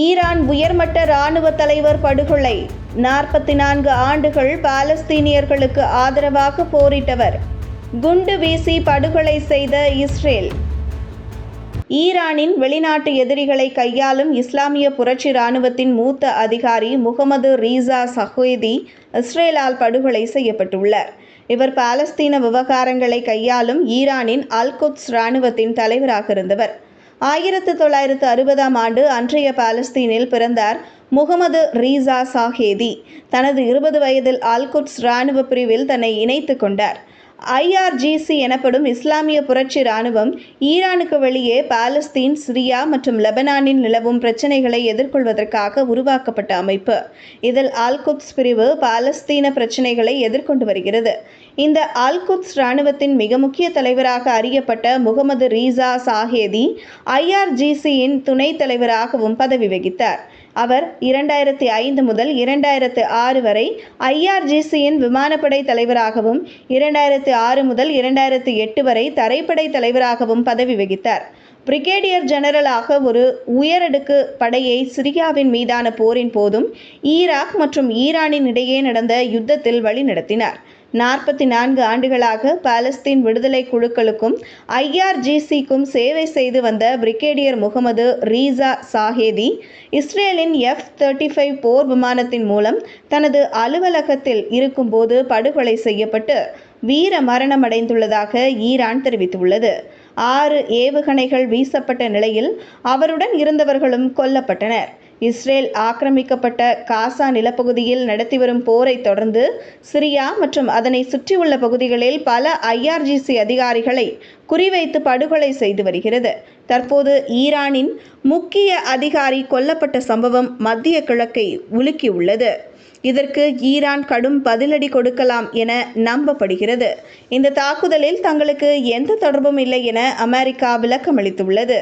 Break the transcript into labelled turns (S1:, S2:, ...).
S1: Iran உயர்மட்ட இராணுவ தலைவர் படுகொலை. நாற்பத்தி நான்கு ஆண்டுகள் பாலஸ்தீனியர்களுக்கு ஆதரவாக போரிட்டவர். குண்டு வீசி படுகொலை செய்த இஸ்ரேல். ஈரானின் வெளிநாட்டு எதிரிகளை கையாளும் இஸ்லாமிய புரட்சி இராணுவத்தின் மூத்த அதிகாரி முகமது ரீசா சஹேதி இஸ்ரேலால் படுகொலை செய்யப்பட்டுள்ளார். இவர் பாலஸ்தீன விவகாரங்களை கையாளும் ஈரானின் அல்குத்ஸ் இராணுவத்தின் தலைவராக இருந்தவர். ஆயிரத்து தொள்ளாயிரத்து அறுபதாம் ஆண்டு அன்றைய பாலஸ்தீனில் பிறந்தார் முகமது ரீசா சாஹேதி. தனது இருபது வயதில் ஆல்குட்ஸ் இராணுவ பிரிவில் தன்னை இணைத்து கொண்டார். ஐஆர்ஜிசி எனப்படும் இஸ்லாமிய புரட்சி இராணுவம் ஈரானுக்கு வெளியே பாலஸ்தீன் சிரியா மற்றும் லெபனானில் நிலவும் பிரச்சினைகளை எதிர்கொள்வதற்காக உருவாக்கப்பட்ட அமைப்பு. இதில் அல்குத்ஸ் பிரிவு பாலஸ்தீன பிரச்சினைகளை எதிர்கொண்டு வருகிறது. இந்த அல்குத்ஸ் இராணுவத்தின் மிக முக்கிய தலைவராக அறியப்பட்ட முகமது ரீசா சாஹேதி ஐஆர்ஜிசியின் துணைத் தலைவராகவும் பதவி வகித்தார். அவர் இரண்டாயிரத்தி ஐந்து முதல் இரண்டாயிரத்து ஆறு வரை ஐஆர்ஜிசியின் விமானப்படை தலைவராகவும் இரண்டாயிரத்து ஆறு முதல் இரண்டாயிரத்து எட்டு வரை தரைப்படை தலைவராகவும் பதவி வகித்தார். பிரிகேடியர் ஜெனரலாக ஒரு உயரடுக்கு படையை சிரியாவின் மீதான போரின் போதும் ஈராக் மற்றும் ஈரானின் இடையே நடந்த யுத்தத்தில் வழிநடத்தினார். நாற்பத்தி நான்கு ஆண்டுகளாக பாலஸ்தீன் விடுதலை குழுக்களுக்கும் ஐஆர்ஜிசிக்கும் சேவை செய்து வந்த பிரிகேடியர் முகமது ரீசா சாஹேதி இஸ்ரேலின் எஃப் தேர்ட்டி ஃபைவ் போர் விமானத்தின் மூலம் தனது அலுவலகத்தில் இருக்கும்போது படுகொலை செய்யப்பட்டு வீர மரணமடைந்துள்ளதாக ஈரான் தெரிவித்துள்ளது. ஆறு ஏவுகணைகள் வீசப்பட்ட நிலையில் அவருடன் இருந்தவர்களும் கொல்லப்பட்டனர். இஸ்ரேல் ஆக்கிரமிக்கப்பட்ட காசா நிலப்பகுதியில் நடத்தி வரும் போரை தொடர்ந்து சிரியா மற்றும் அதனை சுற்றியுள்ள பகுதிகளில் பல ஐஆர்ஜிசி அதிகாரிகளை குறிவைத்து படுகொலை செய்து வருகிறது. தற்போது ஈரானின் முக்கிய அதிகாரி கொல்லப்பட்ட சம்பவம் மத்திய கிழக்கை உலுக்கியுள்ளது. இதற்கு ஈரான் கடும் பதிலடி கொடுக்கலாம் என நம்பப்படுகிறது. இந்த தாக்குதலில் தங்களுக்கு எந்த தொடர்பும் இல்லை என அமெரிக்கா விளக்கமளித்துள்ளது.